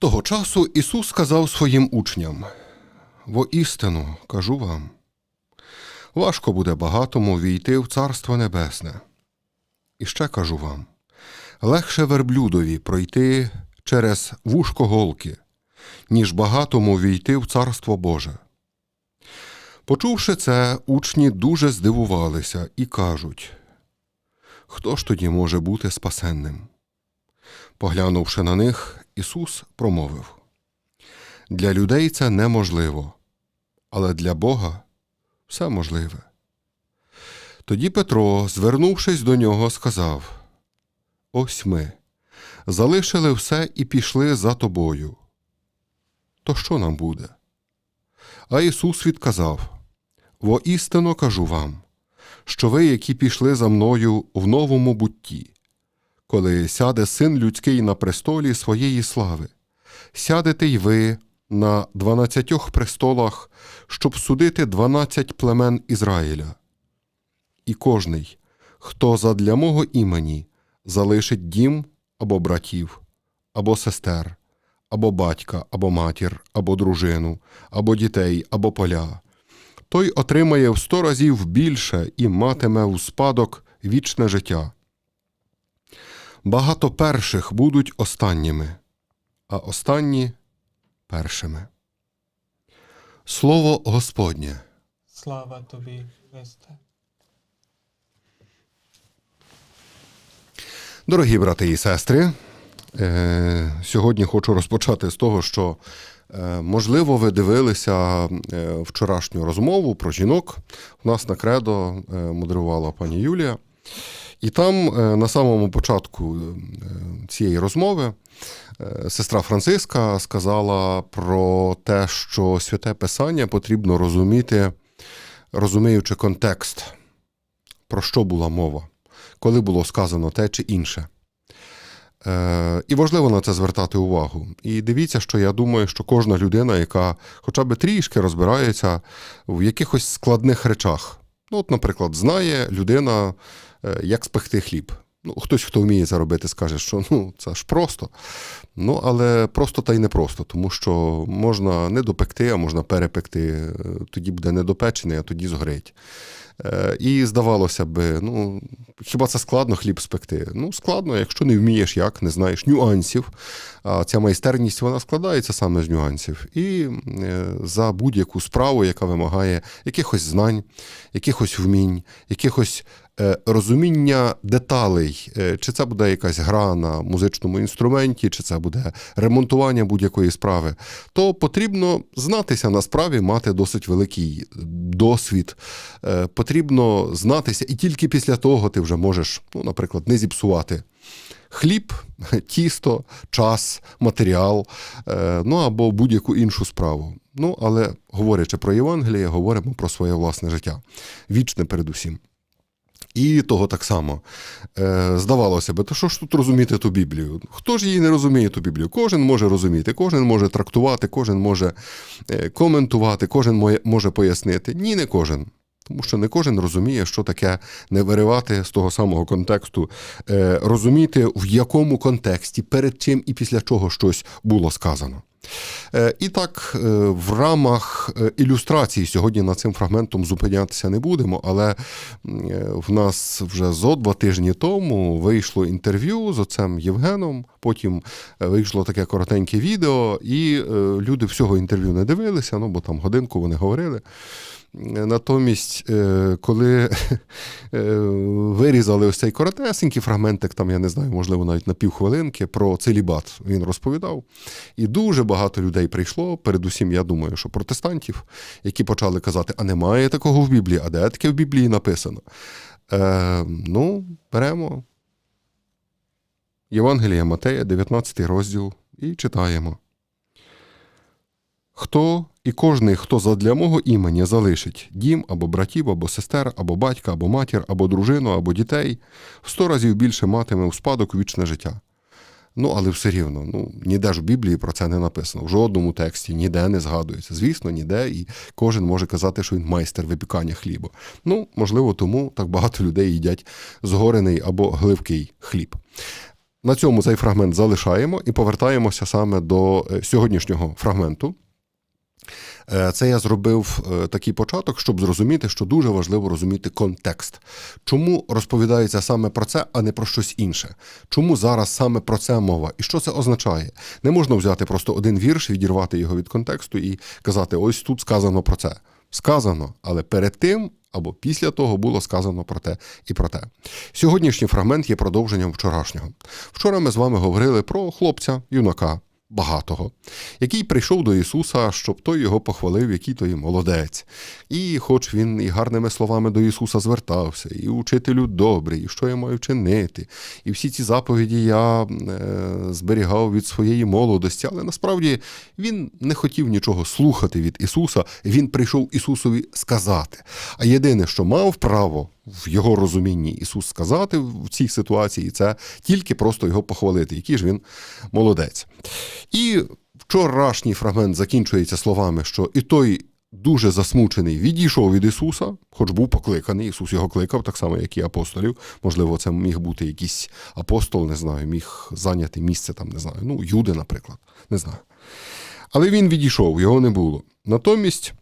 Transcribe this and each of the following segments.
Того часу Ісус сказав своїм учням: Воістину кажу вам, важко буде багатому війти в Царство Небесне. І ще кажу вам: легше верблюдові пройти через вушко голки, ніж багатому війти в Царство Боже. Почувши це, учні дуже здивувалися і кажуть: Хто ж тоді може бути спасенним? Поглянувши на них, Ісус промовив: Для людей це неможливо, але для Бога все можливе. Тоді Петро, звернувшись до нього, сказав: Ось ми залишили все і пішли за тобою. То що нам буде? А Ісус відказав: Воістину кажу вам, що ви, які пішли за мною в новому бутті, коли сяде син людський на престолі своєї слави, сядете й ви на дванадцятьох престолах, щоб судити дванадцять племен Ізраїля. І кожний, хто задля мого імені залишить дім або братів, або сестер, або батька, або матір, або дружину, або дітей, або поля, той отримає в сто разів більше і матиме у спадок вічне життя. Багато перших будуть останніми, а останні першими. Слово Господнє. Слава Тобі, Христе. Дорогі брати і сестри, е, сьогодні хочу розпочати з того, що, е, можливо, ви дивилися е, вчорашню розмову про жінок. У нас на кредо модерувала пані Юлія. І там е, на самому початку е, цієї розмови е, сестра Франциска сказала про те, що святе Писання потрібно розуміти, розуміючи контекст, про що була мова, коли було сказано те чи інше. І важливо на це звертати увагу. І дивіться, що я думаю, що кожна людина, яка хоча б трішки розбирається в якихось складних речах. Ну, от, наприклад, знає людина, е, як спекти хліб. Ну, хтось, хто вміє це робити, скаже, що ну, це ж просто. Ну, але просто та й не просто, тому що можна не допекти, а можна перепекти. Е, Тоді буде недопечений, а тоді згорить. Е, І здавалося би, ну хіба це складно хліб спекти? Ну, складно, якщо не вмієш як, не знаєш нюансів. А ця майстерність вона складається саме з нюансів. І е, за будь-яку справу, яка вимагає якихось знань, якихось вмінь, якихось е, розуміння деталей, чи це буде якась гра на музичному інструменті, чи це буде ремонтування будь-якої справи, то потрібно знатися на справі, мати досить великий досвід. Потрібно знатися, і тільки після того ти вже можеш, ну, наприклад, не зіпсувати. Хліб, тісто, час, матеріал, е, ну або будь-яку іншу справу. Ну, але говорячи про Євангеліє, говоримо про своє власне життя. Вічне передусім. І того так само. Е, здавалося би, то що ж тут розуміти ту Біблію? Хто ж її не розуміє ту Біблію? Кожен може розуміти, кожен може трактувати, кожен може е, коментувати, кожен може пояснити. Ні, не кожен. Тому що не кожен розуміє, що таке не виривати з того самого контексту, е, розуміти, в якому контексті, перед чим і після чого щось було сказано. Е, І так, е, в рамах ілюстрації сьогодні над цим фрагментом зупинятися не будемо, але в нас вже зо два тижні тому вийшло інтерв'ю з отцем Євгеном. Потім вийшло таке коротеньке відео, і люди всього інтерв'ю не дивилися, ну бо там годинку вони говорили. Натомість, е, коли е, вирізали ось цей коротесенький фрагментик, там, я не знаю, можливо, навіть на півхвилинки, про целібат він розповідав. І дуже багато людей прийшло, передусім, я думаю, що протестантів, які почали казати, а немає такого в Біблії, а де таке в Біблії написано? Е, ну, беремо Євангелія Матея, 19 розділ, і читаємо. Хто І кожний, хто задля мого імені залишить дім або братів, або сестер, або батька, або матір, або дружину, або дітей, в сто разів більше матиме в спадок вічне життя. Ну, але все рівно, ну ніде ж в Біблії про це не написано. В жодному тексті ніде не згадується. Звісно, ніде, і кожен може казати, що він майстер випікання хліба. Ну, можливо, тому так багато людей їдять згорений або гливкий хліб. На цьому цей фрагмент залишаємо і повертаємося саме до е, сьогоднішнього фрагменту. Е, Це я зробив е, такий початок, щоб зрозуміти, що дуже важливо розуміти контекст. Чому розповідається саме про це, а не про щось інше? Чому зараз саме про це мова? І що це означає? Не можна взяти просто один вірш, відірвати його від контексту і казати: ось тут сказано про це. Сказано, але перед тим або після того було сказано про те і про те. Сьогоднішній фрагмент є продовженням вчорашнього. Вчора ми з вами говорили про хлопця, юнака, багатого, який прийшов до Ісуса, щоб той його похвалив, який той молодець. І хоч він і гарними словами до Ісуса звертався, і учителю добрий, і що я маю чинити, і всі ці заповіді я е, зберігав від своєї молодості, але насправді він не хотів нічого слухати від Ісуса, він прийшов Ісусові сказати. А єдине, що мав право в його розумінні Ісус сказати в цій ситуації, це тільки просто його похвалити, який ж він молодець. І вчорашній фрагмент закінчується словами, що і той. Дуже засмучений, відійшов від Ісуса, хоч був покликаний. Ісус його кликав, так само, як і апостолів. Можливо, це міг бути якийсь апостол, не знаю, міг зайняти місце там, не знаю. Ну, Юди, наприклад, не знаю. Але він відійшов, його не було. Натомість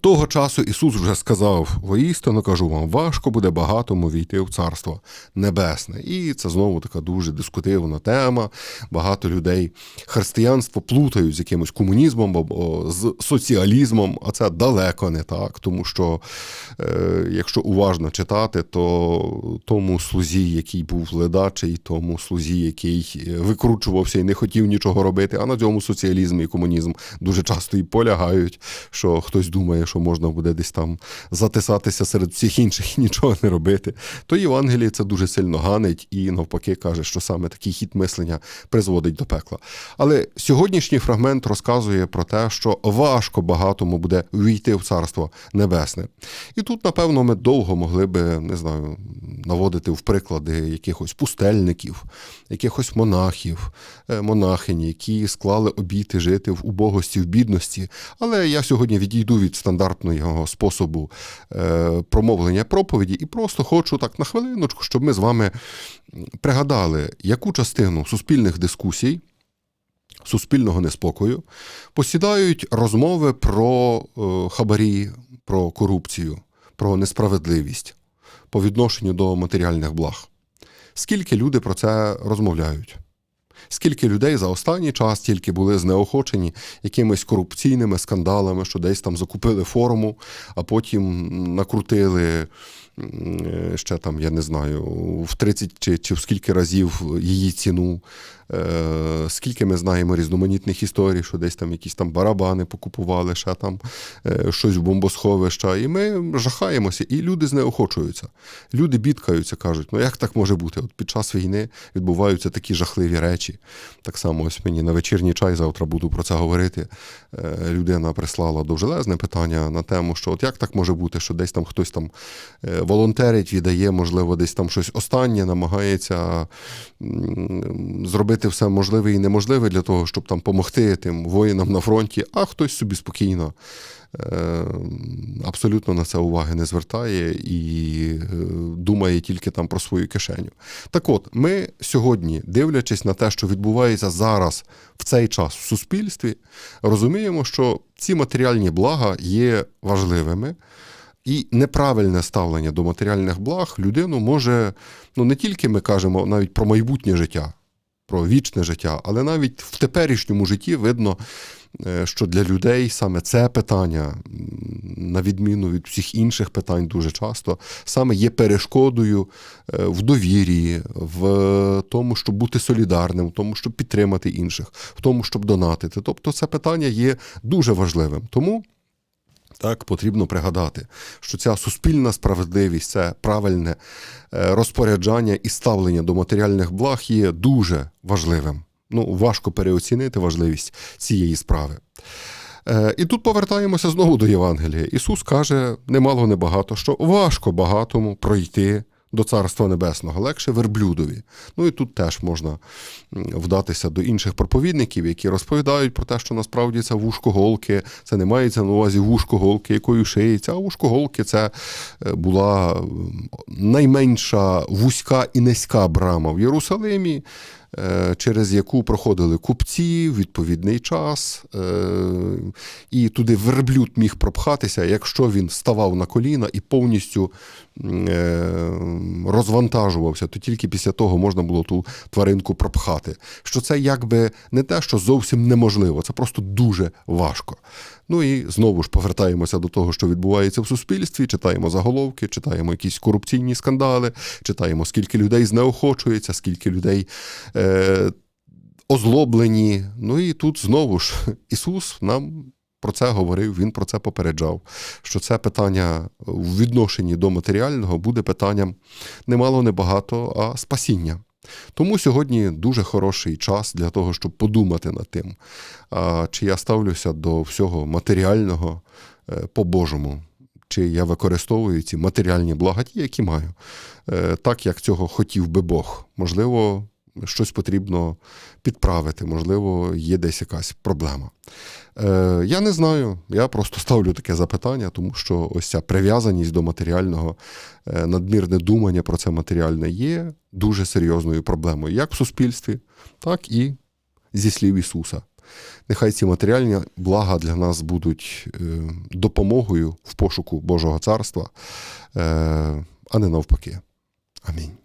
того часу Ісус вже сказав: воістину кажу вам, важко буде багатому війти в Царство Небесне. І це знову така дуже дискутивна тема. Багато людей християнство плутають з якимось комунізмом або з соціалізмом, а це далеко не так, тому що е, якщо уважно читати, то тому слузі, який був ледачий, тому слузі, який викручувався і не хотів нічого робити, а на цьому соціалізм і комунізм дуже часто і полягають, що хтось думає, що можна буде десь там затисатися серед всіх інших і нічого не робити, то Євангеліє це дуже сильно ганить і навпаки каже, що саме такий хід мислення призводить до пекла. Але сьогоднішній фрагмент розказує про те, що важко багатому буде війти в царство небесне. І тут, напевно, ми довго могли би не знаю, наводити в приклади якихось пустельників, якихось монахів, е, монахині, які склали обіти жити в убогості, в бідності. Але я сьогодні відійду від стандартного способу е, промовлення проповіді і просто хочу так на хвилиночку, щоб ми з вами пригадали, яку частину суспільних дискусій. Суспільного неспокою посідають розмови про е, хабарі, про корупцію, про несправедливість по відношенню до матеріальних благ. Скільки люди про це розмовляють? Скільки людей за останній час тільки були знеохочені якимись корупційними скандалами, що десь там закупили форму, а потім накрутили ще там, я не знаю, в 30 чи, чи в скільки разів її ціну. Е, Скільки ми знаємо різноманітних історій, що десь там якісь там барабани покупували, ще там е, щось в бомбосховища. І ми жахаємося, і люди знеохочуються. Люди бідкаються, кажуть, ну як так може бути? От під час війни відбуваються такі жахливі речі. Так само ось мені на вечірній чай завтра буду про це говорити. Е, Людина прислала довжелезне питання на тему, що от як так може бути, що десь там хтось там е, волонтерить, віддає, можливо, десь там щось останнє, намагається зробити все можливе і неможливе для того, щоб там допомогти тим воїнам на фронті, а хтось собі спокійно. е, Абсолютно на це уваги не звертає і е, думає тільки там про свою кишеню. Так от, ми сьогодні, дивлячись на те, що відбувається зараз в цей час в суспільстві, розуміємо, що ці матеріальні блага є важливими. І неправильне ставлення до матеріальних благ людину може, ну не тільки ми кажемо навіть про майбутнє життя, про вічне життя, але навіть в теперішньому житті видно, е, що для людей саме це питання, на відміну від всіх інших питань, дуже часто саме є перешкодою е, в довірі, в тому, щоб бути солідарним, в тому, щоб підтримати інших, в тому, щоб донатити. Тобто, це питання є дуже важливим. Тому. Так, потрібно пригадати, що ця суспільна справедливість, це правильне е, розпоряджання і ставлення до матеріальних благ є дуже важливим. Ну, важко переоцінити важливість цієї справи. Е, І тут повертаємося знову до Євангелія. Ісус каже немало небагато, що важко багатому пройти до Царства Небесного, легше верблюдові. Ну і тут теж можна вдатися до інших проповідників, які розповідають про те, що насправді це вушкоголки, це не мається на увазі вушкоголки, якою шиється, а вушкоголки це е, була найменша вузька і низька брама в Єрусалимі, через яку проходили купці в відповідний час, е, і туди верблюд міг пропхатися, якщо він ставав на коліна і повністю е, розвантажувався, то тільки після того можна було ту тваринку пропхати. Що це якби не те, що зовсім неможливо, це просто дуже важко. Ну і знову ж повертаємося до того, що відбувається в суспільстві, читаємо заголовки, читаємо якісь корупційні скандали, читаємо, скільки людей знеохочується, скільки людей е, озлоблені. Ну і тут знову ж Ісус нам. Про це говорив, він про це попереджав, що це питання в відношенні до матеріального буде питанням немало небагато, а спасіння. Тому сьогодні дуже хороший час для того, щоб подумати над тим, чи я ставлюся до всього матеріального е, по-божому, чи я використовую ці матеріальні блага, ті, які маю, е, так, як цього хотів би Бог. Можливо, щось потрібно підправити, можливо, є десь якась проблема. Е, я не знаю, я просто ставлю таке запитання, тому що ось ця прив'язаність до матеріального, е, надмірне думання про це матеріальне є дуже серйозною проблемою, як в суспільстві, так і зі слів Ісуса. Нехай ці матеріальні блага для нас будуть е, допомогою в пошуку Божого царства, е, а не навпаки. Амінь.